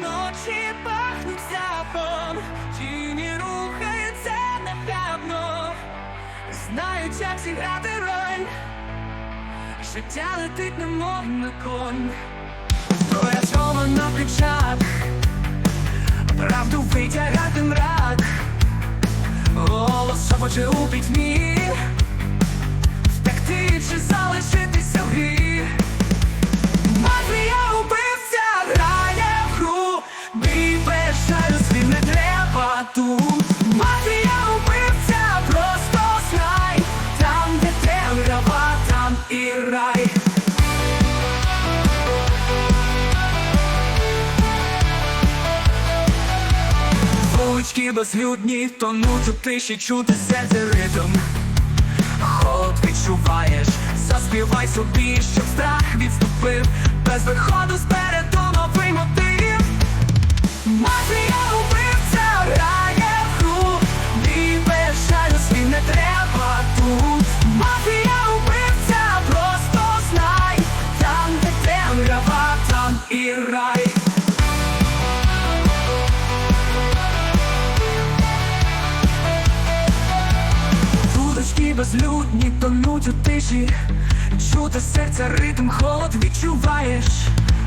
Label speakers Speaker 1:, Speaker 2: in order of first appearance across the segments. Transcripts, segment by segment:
Speaker 1: Ночі пахнуть запом, тіні рухаються напевно, знають, як зіграти роль. Життя летить, немов на конь, цьому на плечах, правду витягати мрак, голос шепоче у пітьмі, втекти чи залишитися Вулички безлюдні, тонуть у тиші, чути серце ритм. Холод відчуваєш, заспівай собі, щоб страх відступив, без виходу спереду безлюдні тонуть у тиші, чути серця ритм, холод відчуваєш.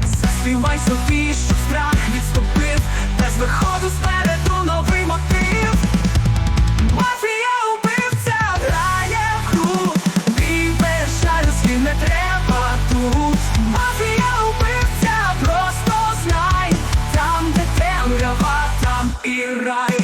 Speaker 1: Заспівай собі, щоб страх відступив, без виходу спереду новий мотив. Мафія убивця грає в гру, бій без жалю не треба тут. Мафія убивця, просто знай, там, де темрява, там і рай.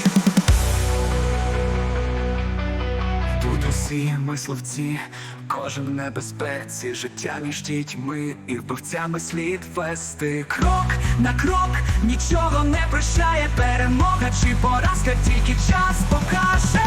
Speaker 1: Усі мисливці, кожен в небезпеці, життя між дітьми і вбивцями слід вести. Крок на крок нічого не прощає, перемога чи поразка, тільки час покаже.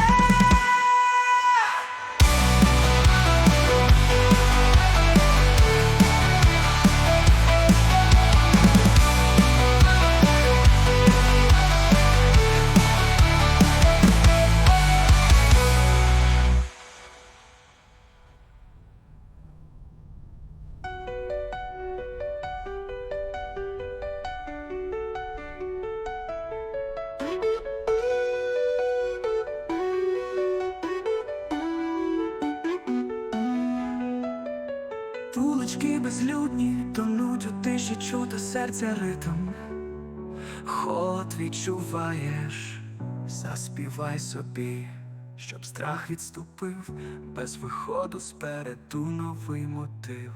Speaker 1: Вулички безлюдні, тонуть у тиші, чути серця ритм. Холод відчуваєш, заспівай собі, щоб страх відступив, без виходу спереду новий мотив.